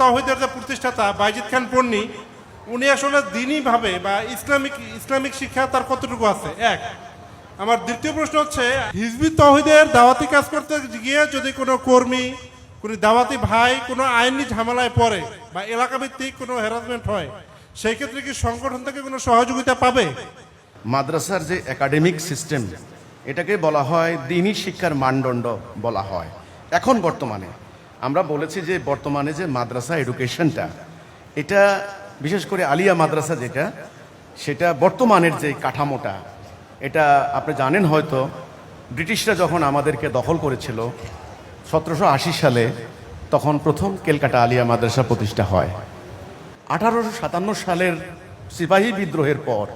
তাহিদের যে প্রতিষ্ঠাতা বাইজিদ খান পন্নী উনি আসলে দিনইভাবে বা ইসলামিক ইসলামিক শিক্ষা তার কতটুকু আছে? এক। আমার দ্বিতীয় প্রশ্ন হচ্ছে, হিজবি তহিদের দাওয়াতি কাজ করতে গিয়ে যদি কোনো কর্মী, কোনো দাওয়াতি ভাই কোনো আইনি ঝামেলায় পড়ে বা এলাকা ভিত্তিক কোনো হ্যারাসমেন্ট হয়, সেই ক্ষেত্রে কি সংগঠন থেকে কোনো সহযোগিতা পাবে? মাদ্রাসার যে একাডেমিক সিস্টেম এটাকে বলা হয় দিনী শিক্ষার মানদণ্ড বলা হয়। এখন বর্তমানে আমরা বলেছি যে বর্তমানে যে মাদ্রাসা এডুকেশনটা, এটা বিশেষ করে আলিয়া মাদ্রাসা যেটা, সেটা বর্তমানের যে কাঠামোটা, এটা আপনি জানেন হয়তো, ব্রিটিশরা যখন আমাদেরকে দখল করেছিল সতেরোশো আশি সালে, তখন প্রথম কেলকাটা আলিয়া মাদ্রাসা প্রতিষ্ঠা হয়। আঠারোশো সাতান্ন সালের সিপাহী বিদ্রোহের পর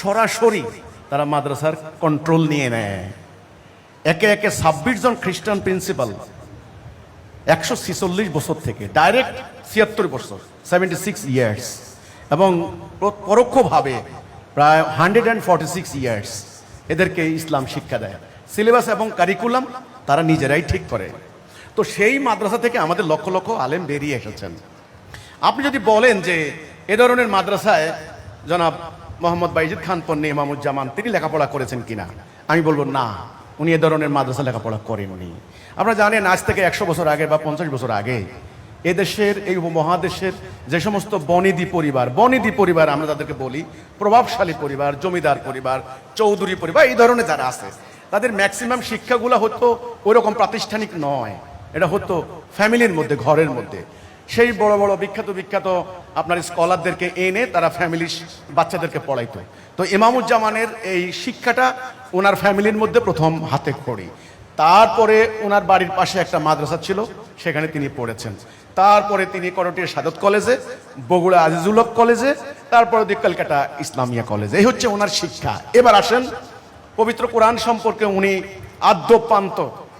সরাসরি তারা মাদ্রাসার কন্ট্রোল নিয়ে নেয়। একে একে ছাব্বিশ জন খ্রিস্টান প্রিন্সিপাল একশো ছিচল্লিশ বছর থেকে ডাইরেক্ট ছিয়াত্তর বছর সেভেন্টি সিক্স ইয়ার্স এবং পরোক্ষভাবে প্রায় hundred and forty six years এদেরকে ইসলাম শিক্ষা দেয়। সিলেবাস এবং কারিকুলাম তারা নিজেরাই ঠিক করে। তো সেই মাদ্রাসা থেকে আমাদের লক্ষ লক্ষ আলেম বেরিয়ে এসেছেন। আপনি যদি বলেন যে এ ধরনের মাদ্রাসায় জনাব মোহাম্মদ বাইজিদ খান, পন্নী ইমামুজ্জামান, তিনি লেখাপড়া করেছেন কিনা, আমি বলব না। উনি এ ধরনের মাদ্রাসা লেখাপড়া করেন উনি। আপনারা জানেন, আজ থেকে একশো বছর আগে বা পঞ্চাশ বছর আগে এদেশের, এই উপমহাদেশের যে সমস্ত বনিদি পরিবার বনিদি পরিবার আমরা তাদেরকে বলি, প্রভাবশালী পরিবার, জমিদার পরিবার, চৌধুরী পরিবার, এই ধরনের যারা আছে, তাদের ম্যাক্সিমাম শিক্ষাগুলো হতো ওইরকম প্রাতিষ্ঠানিক নয়। এটা হতো ফ্যামিলির মধ্যে, ঘরের মধ্যে। সেই বড় বড় বিখ্যাত বিখ্যাত আপনার স্কলারদেরকে এনে তারা ফ্যামিলির বাচ্চাদেরকে পড়াইতো। তো ইমামুজ্জামানের এই শিক্ষাটা ওনার ফ্যামিলির মধ্যে প্রথম হাতে খড়ি। তারপরে ওনার বাড়ির পাশে একটা মাদ্রাসা ছিল, সেখানে তিনি পড়েছেন। তারপরে তিনি করটিয়া সাদত কলেজে, বগুড়া আজিজুল হক কলেজে, তারপরে দিক কলকাতা ইসলামিয়া কলেজে। এই হচ্ছে ওনার শিক্ষা। এবার আসেন, পবিত্র কোরআন সম্পর্কে উনি আদ্যপান্ত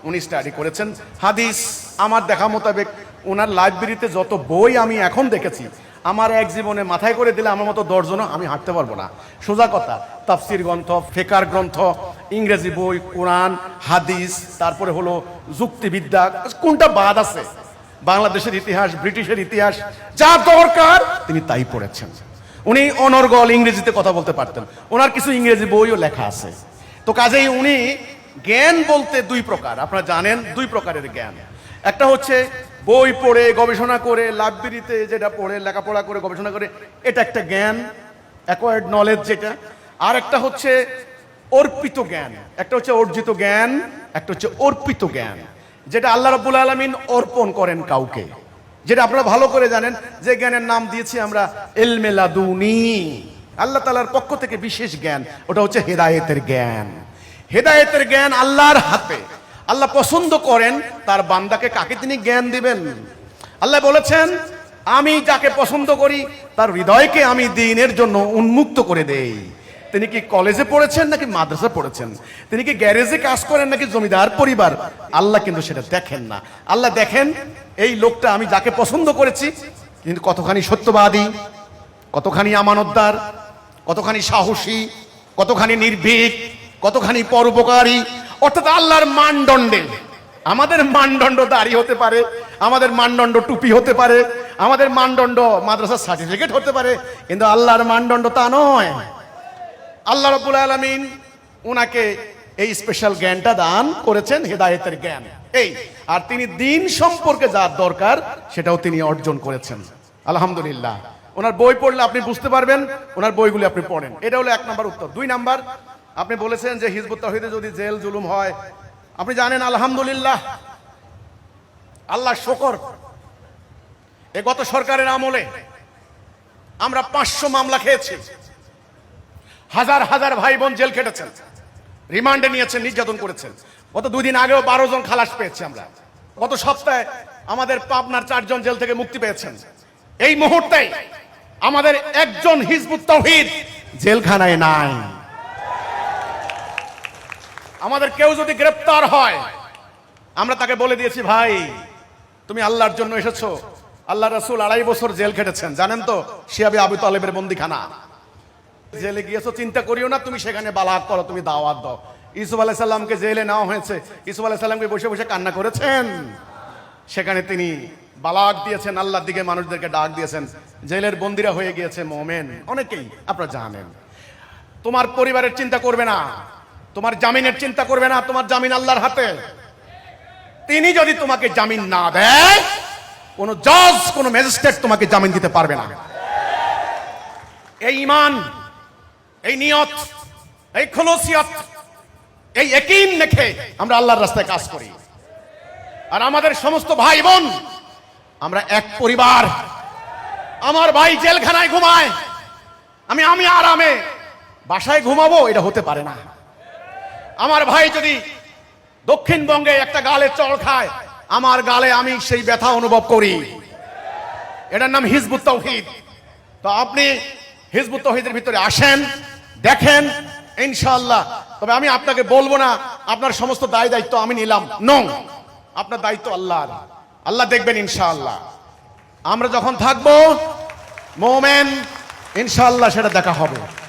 উনি স্টাডি করেছেন। হাদিস আমার দেখা মোতাবেক ওনার লাইব্রেরিতে যত বই আমি এখন দেখেছি আমার এক জীবনে মাথায় করে দিলে আমার মতো দশজনও আমি হাঁটতে পারব না। সোজা কথা, তাফসির গ্রন্থ, ফেকার গ্রন্থ, ইংরেজি বই, কোরআন, হাদিস, তারপরে হলো যুক্তিবিদ্যা, কোনটা বাদ আছে? বাংলাদেশের ইতিহাস, ব্রিটিশের ইতিহাস যা দরকার তিনি তাই পড়েছেন। উনি অনর্গল ইংরেজিতে কথা বলতে পারতেন। ওনার কিছু ইংরেজি বইও লেখা আছে। তো কাজেই উনি জ্ঞান বলতে দুই প্রকার, আপনারা জানেন দুই প্রকারের জ্ঞান। একটা হচ্ছে বই পড়ে, গবেষণা করে, লাইব্রেরিতে যেটা পড়ে, লেখাপড়া করে, গবেষণা করে, এটা একটা জ্ঞান অ্যাকোয়ার্ড নলেজ যেটা। আর একটা হচ্ছে অর্পিত জ্ঞান, একটা হচ্ছে অর্জিত জ্ঞান, একটা হচ্ছে অর্পিত জ্ঞান, যেটা আল্লাহ রাব্বুল আলামিন অর্পণ করেন কাউকে। যেটা আপনারা ভালো করে জানেন, যে জ্ঞানের নাম দিয়েছি আমরা এলমেলাদুনি আল্লাহ তালার পক্ষ থেকে বিশেষ জ্ঞান, ওটা হচ্ছে হেদায়েতের জ্ঞান। হেদায়েতের জ্ঞান আল্লাহর হাতে। আল্লাহ পছন্দ করেন, তার বান্দাকে কাকে তিনি জ্ঞান দিবেন? আল্লাহ বলেছেন, আমি যাকে পছন্দ করি, তার হৃদয়কে আমি দিনের জন্য উন্মুক্ত করে দেই। তিনি কি কলেজে পড়েছেন নাকি মাদ্রাসা পড়েছেন? তিনি কি গ্যারেজে কাজ করেন নাকি জমিদার পরিবার? আল্লাহ কিন্তু সেটা দেখেন না। আল্লাহ দেখেন, এই লোকটা আমি যাকে পছন্দ করেছি, কিন্তু কতখানি সত্যবাদী, কতখানি আমানতদার, কতখানি সাহসী, কতখানি নির্ভীক, কতখানি পরোপকারী অর্থাৎ আল্লাহর মানদণ্ডে। আমাদের মানদণ্ড দাড়ি হতে পারে, আমাদের মানদণ্ড টুপি হতে পারে, আমাদের মানদণ্ড মাদ্রাসার সার্টিফিকেট হতে পারে, কিন্তু আল্লাহর মানদণ্ড তা নয়। আল্লাহ রবুল আলমিন ওনাকে এই স্পেশাল জ্ঞানটা দান করেছেন, হেদায়েতের জ্ঞান। এই, আর তিনি দিন সম্পর্কে যা দরকার, সেটাও তিনি অর্জন করেছেন। আলহামদুলিল্লাহ। ওনার বই পড়লে আপনি বুঝতে পারবেন, ওনার বইগুলি আপনি পড়েন। এটা হলো এক নম্বর উত্তর। দুই নাম্বার আপনি বলেছেন যে হিজবুত তহিদে যদি জেল, জুলুম হয়, আপনি জানেন আলহামদুলিল্লাহ, আল্লাহ শকর। এ গত সরকারের আমলে আমরা পাঁচশো মামলা খেয়েছি। হাজার হাজার ভাই বোন জেল খেটেছেন। রিমান্ডে নিয়েছেন, নির্যাতন করেছেন। গত দুই দিন আগেও বারো জন খালাস পেয়েছি আমরা। গত সপ্তাহে আমাদের পাবনার চারজন জেল থেকে মুক্তি পেয়েছেন। এই মুহূর্তে আমাদের একজন হিজবুত তৌহিদ জেলখানায় নাই। আমাদের কেউ যদি গ্রেপ্তার হয়, আমরা তাকে বলে দিয়েছি, ভাই, তুমি আল্লাহর জন্য এসেছ। আল্লাহ রসুল আড়াই বছর জেল খেটেছেন। জানেন তো, শিয়াবি আবু তালেবের বন্দিখানা। জেলে গিয়েছো, চিন্তা করিও না, তুমি সেখানে বালাক করো, তুমি দাওয়াত দাও। ইসুফ আলাহ সাল্লামকে জেলে নেওয়া হয়েছে। ইসুফ আলাহ সাল্লামকে বসে বসে কান্না করেছেন? সেখানে তিনি বালাক দিয়েছেন, আল্লাহর দিকে মানুষদেরকে ডাক দিয়েছেন। জেলের বন্দিরা হয়ে গিয়েছে, মোমেন। অনেকেই, আপনারা জানেন। তোমার পরিবারের চিন্তা করবে না। তোমার জামিনের চিন্তা করবে না, তোমার জামিন আল্লাহর হাতে। তিনি যদি তোমাকে জামিন না দেয়, কোন জজ, কোন ম্যাজিস্ট্রেট তোমাকে জামিন দিতে পারবে না। এই ইমান, এই নিয়ত, এই খলসিয়ত, এই একিন রেখে আমরা আল্লাহর রাস্তায় কাজ করি। আর আমাদের সমস্ত ভাই বোন, আমরা এক পরিবার। আমার ভাই জেলখানায় ঘুমায়, আমি আমি আরামে বাসায় ঘুমাবো, এটা হতে পারে না। আমার ভাই যদি দক্ষিণবঙ্গে একটা গালে চড় খায়, আমার গালে আমি সেই ব্যথা অনুভব করি। এটার নাম হিজবুত তৌহিদ। তো আপনি হিজবুত তৌহিদের ভিতরে আসেন, দেখেন, ইনশাআল্লাহ। তবে আমি আপনাকে বলব না, আপনার সমস্ত দায় দায়িত্ব আমি নিলাম। নো আপনার দায়িত্ব আল্লাহর। আল্লাহ দেখবেন ইনশাআল্লাহ। আমরা যখন থাকব, মোমেন, ইনশাআল্লাহ সেটা দেখা হবে।